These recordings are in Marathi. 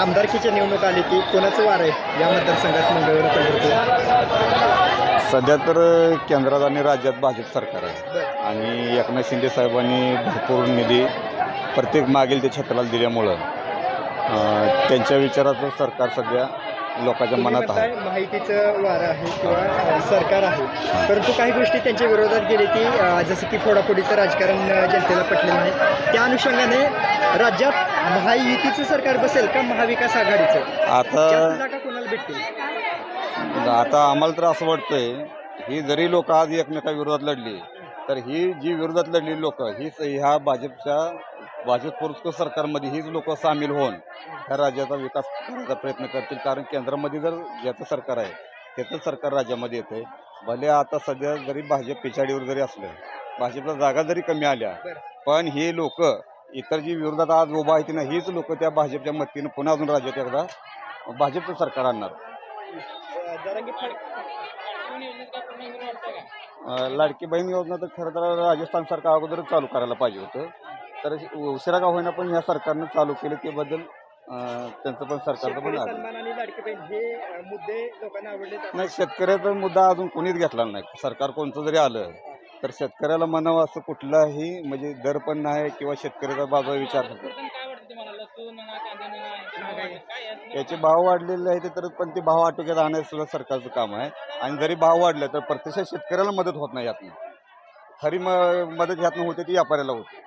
आमदारकीची निवडणूक आली ती कोणाचं वार आहे या मतदारसंघात मंगळवेढा पंढरपूर सध्या तर केंद्रात आणि राज्यात भाजप सरकार आहे. आणि एकनाथ शिंदे साहेबांनी भरपूर निधी प्रत्येक मागील ते क्षेत्राला दिल्यामुळं त्यांच्या विचाराचं सरकार सध्या लोकांच्या मनात आहे. माहितीचं वारं आहे किंवा सरकार आहे. परंतु काही गोष्टी त्यांच्या विरोधात गेली की जसं की फोडाफोडीचं राजकारण जनतेला पटलेलं नाही त्या अनुषंगाने राज्यात महायुतीचं सरकार बसेल का महाविकास आघाडीचं? जास्त आता जागा कोणाला भेटतील? आता आम्हाला तर असं वाटतंय ही जरी लोक आज एकमेकाविरोधात लढली तर ही जी विरोधात लढलेली लोक हीच ह्या भाजपच्या भाजप पुरस्कृत सरकारमध्ये हीच लोक सामील होऊन ह्या राज्याचा विकास करण्याचा प्रयत्न करतील. कारण केंद्रामध्ये जर ज्याचं सरकार आहे त्याचं सरकार राज्यामध्ये येतं भले आता सध्या जरी भाजप पिछाडीवर जरी असलं भाजपला जागा जरी कमी आल्या. पण हे लोक इतर जी विरोधात आज उभा आहेत ना हीच लोक त्या भाजपच्या मदतीनं पुन्हा अजून राज्यात एकदा भाजपचं सरकार आणणार. लाडकी बहीण योजना तर खरं तर राजस्थान सरकार अगोदरच चालू करायला पाहिजे होतं. तर उशिरा का होईना पण ह्या सरकारनं चालू केलं ते बद्दल अ, त्यांचं पण सरकारचं पण आहे नाही शेतकऱ्याचा मुद्दा अजून कोणीच घेतला नाही. सरकार कोणतं जरी आलं तर शेतकऱ्याला म्हणावं असं कुठलाही म्हणजे दर पण नाही किंवा शेतकऱ्याचा बाजू विचार करतो याचे भाव वाढलेले आहेत तर पण ते भाव आटोक्यात आणायचं सुद्धा सरकारचं काम आहे. आणि जरी भाव वाढले तर प्रत्यक्षात शेतकऱ्याला मदत होत नाही यातनं. खरी म मदत ह्यातनं होते ती व्यापाऱ्याला होते.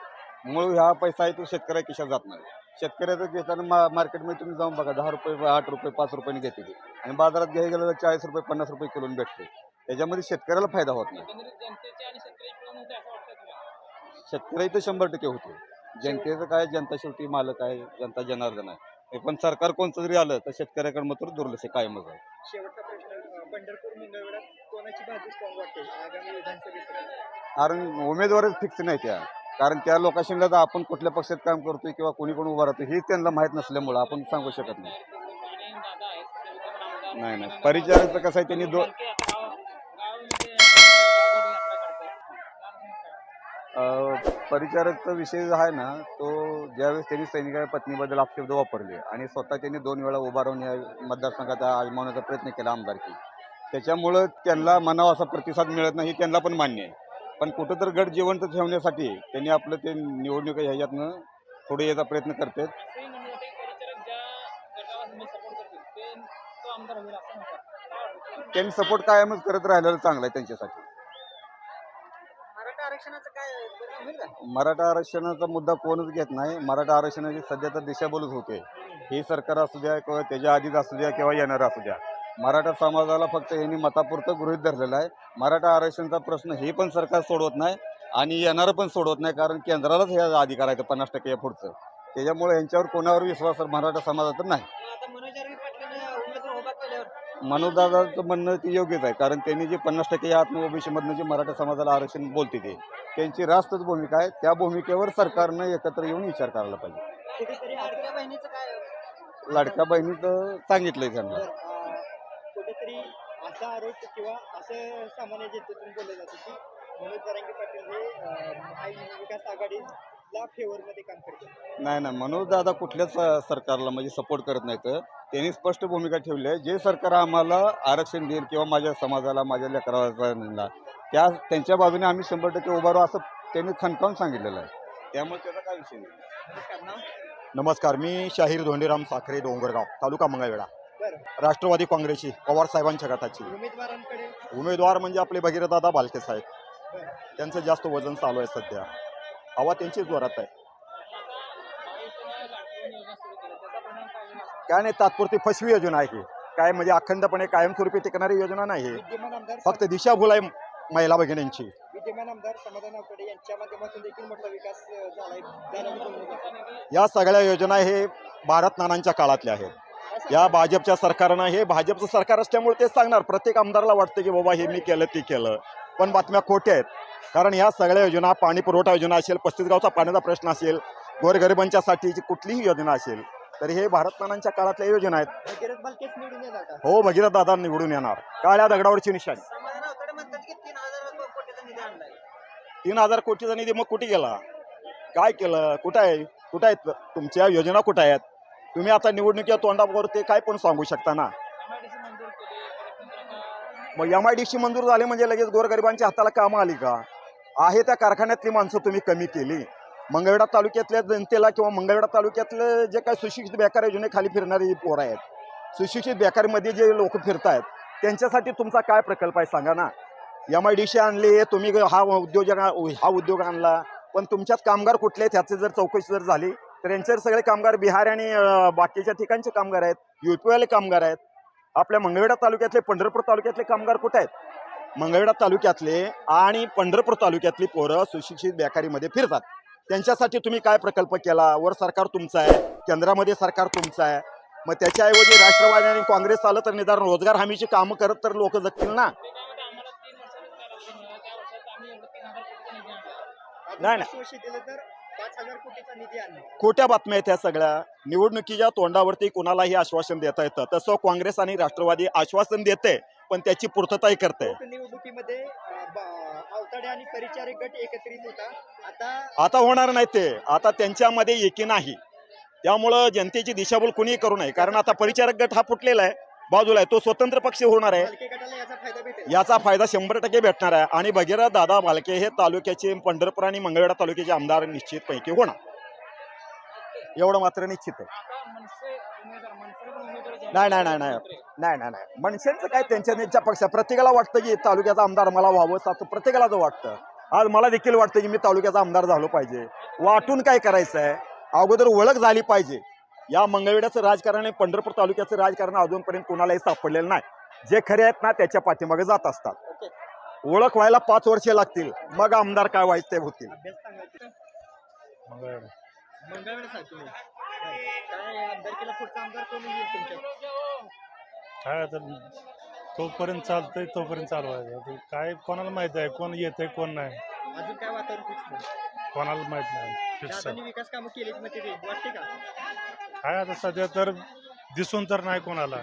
मूळ ह्या पैसा आहे तो शेतकऱ्या खिशात जात नाही. शेतकऱ्याचं घेताना मा मार्केटमध्ये तुम्ही जाऊन बघा दहा रुपये आठ रुपये पाच रुपयाने घेते आणि बाजारात घ्यायला गेलं तर चाळीस रुपये पन्नास रुपये किलोने भेटते. त्याच्यामध्ये शेतकऱ्याला फायदा होत नाही. शेतकरी तर शंभर टक्के होते. जनतेचं काय जनता शेवटी मालक आहे जनता जनार्दन आहे. हे पण सरकार कोणतं जरी आलं तर शेतकऱ्याकडे मात्र दुर्लक्ष आहे, कायमच आहे. शेवटचा प्रश्न अ, पंढरपूर मंगळवेढा कोणाची बाजू स्ट्रॉंग वाटते? आगामी विधानसभेसाठी कारण उमेदवारच फिक्स नाही त्या. कारण त्या लोकांशी तर आपण कुठल्या पक्षात काम करतोय किंवा कोणी कोण उभा राहतो हे त्यांना माहीत नसल्यामुळं आपण सांगू शकत नाही. नाही नाही. परिचाराचं कसं आहे त्यांनी दो अं, परिचारकचा विषय जो आहे ना तो ज्यावेळेस त्यांनी सैनिकाच्या पत्नीबद्दल आक्षेप वापरले आणि स्वतः त्यांनी दोन वेळा उभा राहून या मतदारसंघाचा आजमावण्याचा प्रयत्न केला आमदारकी त्याच्यामुळं त्यांना मनावा असा प्रतिसाद मिळत नाही हे त्यांना पण मान्य आहे. पण कुठं तर गट जिवंत ठेवण्यासाठी त्यांनी आपलं ते निवडणूक ह्याच्यातनं पुढे यायचा प्रयत्न करतात. त्यांनी सपोर्ट कायमच करत राहिलेलं चांगलं आहे त्यांच्यासाठी मराठा आरक्षणाचं काय परिणाम होईल का मराठा आरक्षणाचा मुद्दा कोणच घेत नाही. मराठा आरक्षणाची सध्या तर दिशाभूलच होते. हे सरकार असू द्या किंवा त्याच्या आधीच असू द्या किंवा येणार असू द्या. मराठा समाजाला फक्त यांनी मतापुरतं गृहीत धरलेलं आहे. मराठा आरक्षणाचा प्रश्न हे पण सरकार सोडवत नाही आणि येणारं पण सोडवत नाही कारण केंद्रालाच हे अधिकार आहे पन्नास टक्के या पुढचं. त्याच्यामुळे यांच्यावर कोणावर विश्वास मराठा समाजाचा नाही. आता मनोजदादाचं म्हणणं ते योग्यच आहे. कारण त्यांनी जे पन्नास टक्के या आत्म ओबीसीमधनं जे मराठा समाजाला आरक्षण बोलते ते. त्यांची रास्तच भूमिका आहे. त्या भूमिकेवर सरकारनं एकत्र येऊन विचार करायला पाहिजे. लाडक्या बहिणीचं सांगितलंय त्यांना. असा आरोप किंवा असं सामान्य जनतेतून बोललं जातं की मनोज जरांगे पाटील हे अं, महाविकास आघाडीला फेवरमध्ये काम करतात. नाही नाही. मनोज दादा कुठल्याच सरकारला म्हणजे सपोर्ट करत नाहीत. त्यांनी स्पष्ट भूमिका ठेवली आहे. जे सरकार आम्हाला आरक्षण देईल किंवा माझ्या समाजाला माझ्या लेकराला त्या त्यांच्या बाजूने आम्ही शंभर टक्के उभा राहू असं त्यांनी खणकावून सांगितलेलं आहे. त्यामुळे त्याचा काय विषय नाही. नमस्कार मी शाहीर धोंडीराम साखरे डोंगरगाव तालुका मंगळवेढा. बरं. राष्ट्रवादी काँग्रेसची पवार साहेबांच्या गटाची. उमेदवारांकडे? उमेदवार म्हणजे आपले भगीरथदादा बालके साहेब. त्यांचं जास्त वजन चालू आहे सध्या. हवा त्यांचीच जोरात आहे. काय नाही तात्पुरती फसवी योजना आहे काय म्हणजे अखंडपणे कायमस्वरूपी टिकणारी योजना नाही फक्त दिशाभूल आहे महिला भगिनींची. विद्यमान आमदार समाधान आवकडे यांच्या माध्यमातून देखील मोठा विकास अं, झालाय झाल्याचं बोललं जातं. या सगळ्या योजना हे भारत नानांच्या काळातल्या आहेत. या भाजपच्या सरकारनं हे भाजपचं सरकार असल्यामुळे तेच सांगणार. प्रत्येक आमदाराला वाटतं की बाबा हे मी केलं ते केलं. पण बातम्या खोट्या आहेत. कारण या सगळ्या योजना पाणी पुरवठा योजना असेल पस्तीस गावचा पाण्याचा प्रश्न असेल गोरगरिबांच्यासाठीची कुठलीही योजना असेल तर हे भारत नानांच्या काळातल्या योजना आहेत. भगीरथ बालकेच निवडून येणार का हो भगीरथ दादा निवडून येणार. काळ्या दगडावरची निशाणी. समाधान आवकडे म्हणतात की तीन हजार कोटीचा निधी आणलाय तीन हजार कोटीचा निधी मग कुठे गेला? काय केलं? कुठं आहे? कुठं आहेत? तुमच्या योजना कुठं आहेत? तुम्ही आता निवडणुकीच्या तोंडावर ते काय पण सांगू शकता ना? मग एम आय डी सी मंजूर झाले म्हणजे लगेच गोरगरिबांच्या हाताला कामं आली का? आहे त्या कारखान्यातली माणसं तुम्ही कमी केली. मंगळवेढा तालुक्यातल्या जनतेला किंवा मंगळवेढा तालुक्यातले जे काही सुशिक्षित बेकार योजनेखाली फिरणारी पोरं आहेत. सुशिक्षित बेकारीमध्ये जे लोक फिरतायत त्यांच्यासाठी तुमचा काय प्रकल्प आहे सांगा ना? एम आय डी सी आणली तुम्ही हा उद्योजक हा उद्योग आणला. पण तुमच्यात कामगार कुठले आहेत? जर चौकशी जर झाली तर यांचे सगळे कामगार बिहार आणि बाकीच्या ठिकाणचे कामगार आहेत युपीवाले कामगार आहेत. आपल्या मंगळवेढा तालुक्यातले पंढरपूर तालुक्यातले कामगार कुठे आहेत? मंगळवेढा तालुक्यातले आणि पंढरपूर तालुक्यातली पोरं सुशिक्षित बेकारीमध्ये फिरतात. त्यांच्यासाठी तुम्ही काय प्रकल्प केला? वर सरकार तुमचं आहे केंद्रामध्ये सरकार तुमचं आहे. मग त्याच्याऐवजी राष्ट्रवादी आणि काँग्रेस आलं तर निदान रोजगार हमीची कामं करत तर लोक जगतील ना? नाही, नाही. वर्ष दिलं तर पाच हजार कोटीचा निधी आणला. खोट्या बातम्या आहेत ह्या सगळ्या. निवडणुकीच्या तोंडावरती कोणालाही आश्वासन देता येतं. तसं काँग्रेस आणि राष्ट्रवादी आश्वासन देते पण त्याची पूर्तताही करते. निवडणुकीमध्ये अं, ब- आवताडे आणि परिचारिक गट एकत्रित होता. आता आता होणार नाही ते. आता त्यांच्यामध्ये एकी नाही. त्यामुळं जनतेची दिशाभूल कुणीही करू नये. कारण आता परिचारक गट हा फुटलेला आहे. बाजूला आहे. तो स्वतंत्र पक्ष होणार आहे. याचा फायदा भेटेल. याचा फायदा शंभर टक्के भेटणार आहे. आणि भगीरथ दादा भालके हे तालुक्याचे पंढरपूर आणि मंगळवेढा तालुक्याचे आमदार निश्चितपैकी होणार. एवढं मात्र निश्चित आहे. नाही नाही नाही नाही. नाही नाही नाही. मनसेंचं काय त्यांच्या त्यांच्या पक्ष प्रत्येकाला वाटतं की तालुक्याचा आमदार मला व्हावं असं प्रत्येकाला जो वाटतं. आज मला देखील वाटतं की मी तालुक्याचा आमदार झालो पाहिजे. वाटून काय करायचं आहे अगोदर ओळख झाली पाहिजे. या मंगळवेड्याचं राजकारण आणि पंढरपूर तालुक्याचं राजकारण अजूनपर्यंत कोणालाही सापडलेलं नाही. जे खरे आहेत ना त्याच्या पाठीमागे जात असतात. ओळख व्हायला पाच वर्षे लागतील. मग आमदार काय व्हायचं ते होतील. काय आता तोपर्यंत चालतंय तोपर्यंत चालवायचं आता काय कोणाला माहीत आहे? कोण येत आहे कोण नाही? अजून काय वातावरण कोणाला माहीत नाही. विकास कामं ते वाटते का? काय आता सध्या तर दिसून तर नाही कोणाला.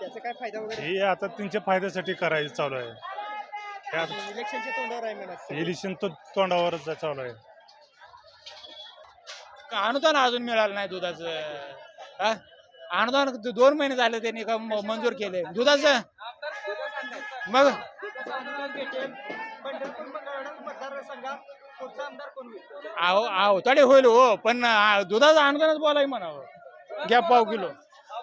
त्याचा काय फायदा वगैरे? हे आता त्यांच्या फायद्यासाठी करायचं चालू आहे. हे आता इलेक्शनच्या तोंडावर आहे म्हणा. इलेक्शन तो तोंडावरच चालू आहे. अनुदान अजून मिळालं नाही दुधाचं? हा? अनुदान दो- दोन महिने झाले त्यांनी का म- मंजूर केले. दुधाचं? मग? पुढचा आमदार कोण होईल? आहो तडे होईल हो पण आ, दुधाचं अनुदानच बोलाय म्हणावं. घ्या पाव किलो.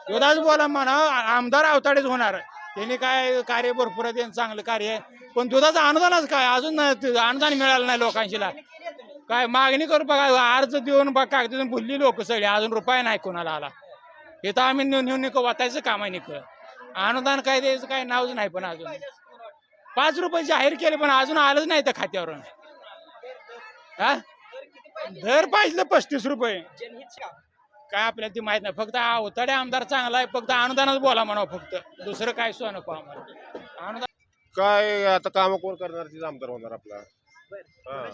दुधाच बोला म्हणा आमदार अवताडेच होणार. त्यांनी काय कार्य भरपूर आहे त्यांचं चांगलं कार्य आहे. पण दुधाचं अनुदानच काय? अजून ते अनुदान मिळालं नाही लोकांशीला. काय मागणी करू बघा अर्ज देऊन बघा कागद देऊन भुलली लोक सगळी. अजून रुपये नाही कोणाला आला. हे तर आम्ही नेऊन नेऊन निक वाटायचं काम आहे निक अनुदान काय द्यायचं काय नावच नाही पण अजून. पाच रुपये जाहीर केले पण अजून आलंच नाही त्या खात्यावरून. हा? दर पाहिजे पस्तीस रुपये. काय आपल्याला ती माहीत नाही. फक्त अवताडे आमदार चांगला आहे. फक्त अनुदानच बोला म्हणावं फक्त. दुसरं काय सुद्धा नको आम्हाला. अनुदान काय आता काम कोण करणार? तिचा आमदार होणार आपला. हा.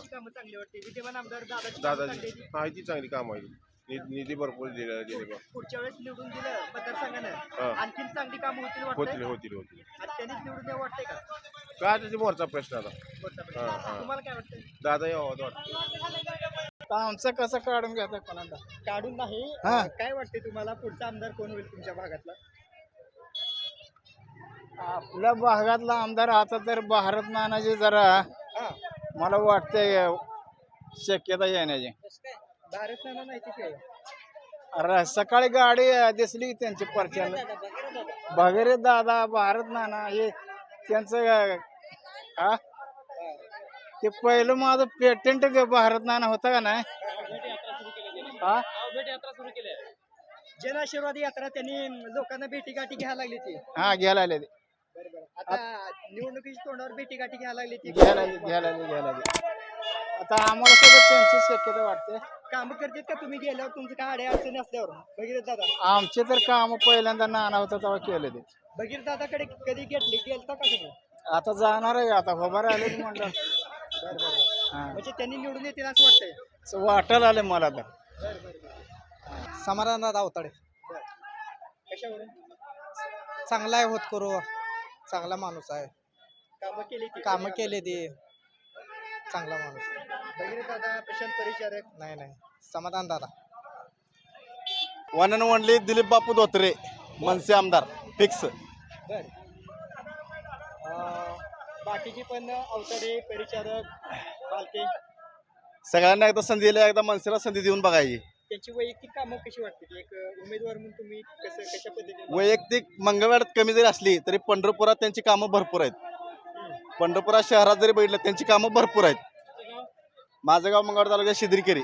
दादाजी चांगली आहेत. हा ती चांगली काम आहे नि- निधी भरपूर दिला दिले बा. पुढच्या वेळेस निवडून दिलं मतदारसंघानं. हा. आणखीन चांगली कामं होतील होतील होतील होतील. आणि त्यांनीच निवडून द्यावं वाटतंय का? काय मोरचा प्रश्न आता. तुम्हाला काय दादा यावं वाटतं आमचं कसं काढून घ्यायचं कोणाला? काढून नाही. हा. काय वाटते तुम्हाला? पुढचा आमदार कोण होईल तुमच्या भागातला? आपल्या भागातला आमदार आता तर भारत नानाचे जरा हा. मला वाटतंय शक्यता येण्याची. भारत नाना नाही ते खेळ अरे सकाळी गाडी दिसली त्यांची परच्याला भगीरथ दादा भारत नाना हे त्यांचं हा ते पहिलं माझं पेटंट भारत नाना होता का नाही? हा जन आशीर्वाद यात्रा त्यांनी लोकांना भेटी गाठी घ्यायला लागली ती हा घ्यायला आले ते. आता निवडणुकीच्या तोंडावर भेटी गाठी घ्यायला लागली ती घ्यायला आले घ्यायला आले घ्यायला आले आता आम्हाला सोबत त्यांची शक्यता वाटते. काम करतात का तुम्ही गेल्यावर? तुमचं काय अडे अडचणी असल्यावर भगीरथ दादा आमचे तर काम पहिल्यांदा नाना होता तेव्हा केले ते. भगीरथ दादाकडे कधी घेतली गेलता का तुम्ही? आता जाणार आहे आता उभा राहिले म्हटलं बरं बरं. हा. म्हणजे त्यांनी निवडून येतील असं वाटतंय? असं वाटायला आले मला तर समाधानात अवताडे. कशावरून? चांगला आहे होत करू. चांगला माणूस आहे. कामं केली ती. कामं केले ते. चांगला माणूस आहे. भगीरथ दादा प्रशांत परिचारक नाही नाही. समाधान दादा. One and only Dilip Bapu Dhotre मनसे आमदार. फिक्स बर. बाकीची पण अवतडे परिचारक बालके सगळ्यांना एकदा संधी दिली एकदा मनसेला संधी देऊन बघायची त्यांची वैयक्तिक कामं कशी वाटते एक उमेदवार म्हणून तुम्ही कसं कशा पद्धतीने वैयक्तिक मंगळवारात कमी जरी असली तरी पंढरपुरात त्यांची कामं भरपूर आहेत. पंढरपुरात शहरात जरी बघितलं त्यांची कामं भरपूर आहेत. माझं गाव मंगळवार तालुक्यात शिद्रीकेरी.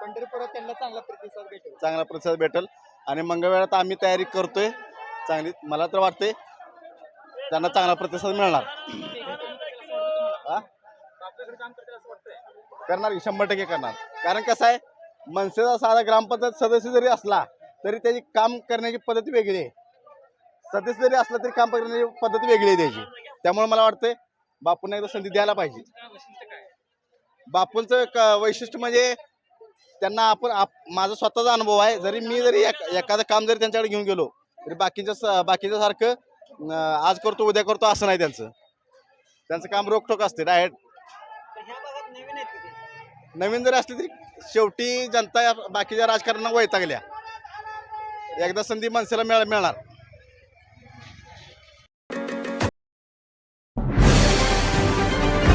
पंढरपुरात त्यांना चांगला प्रतिसाद भेटेल. चांगला प्रतिसाद भेटेल. आणि मंगळवेळात आम्ही तयारी करतोय. चांगली मला तर वाटतंय त्यांना चांगला प्रतिसाद मिळणार. हा? करणार की? शंभर टक्के करणार. कारण कसं आहे मनसेचा साधा ग्रामपंचायत सदस्य जरी असला तरी त्याची काम करण्याची पद्धती वेगळी आहे. सदस्य जरी असला तरी काम करण्याची पद्धती वेगळी आहे त्याची. त्यामुळे मला वाटतंय बापूंना एकदा संधी द्यायला पाहिजे. बापूंचं क वैशिष्ट्य म्हणजे त्यांना आपण आप माझा स्वतःचा अनुभव आहे. जरी मी जरी एक एखादं काम जरी त्यांच्याकडे घेऊन गेलो तरी बाकीच्या स- बाकीच्या सारखं अं, आज करतो उद्या करतो असं नाही त्यांचं. त्यांचं काम रोखोक असते डायरेक्ट नवीन जरी असली तरी शेवटी जनता या बाकीच्या राजकारण्यांना वैतागल्या. एकदा संधी मनसेला मिळ मिळणार.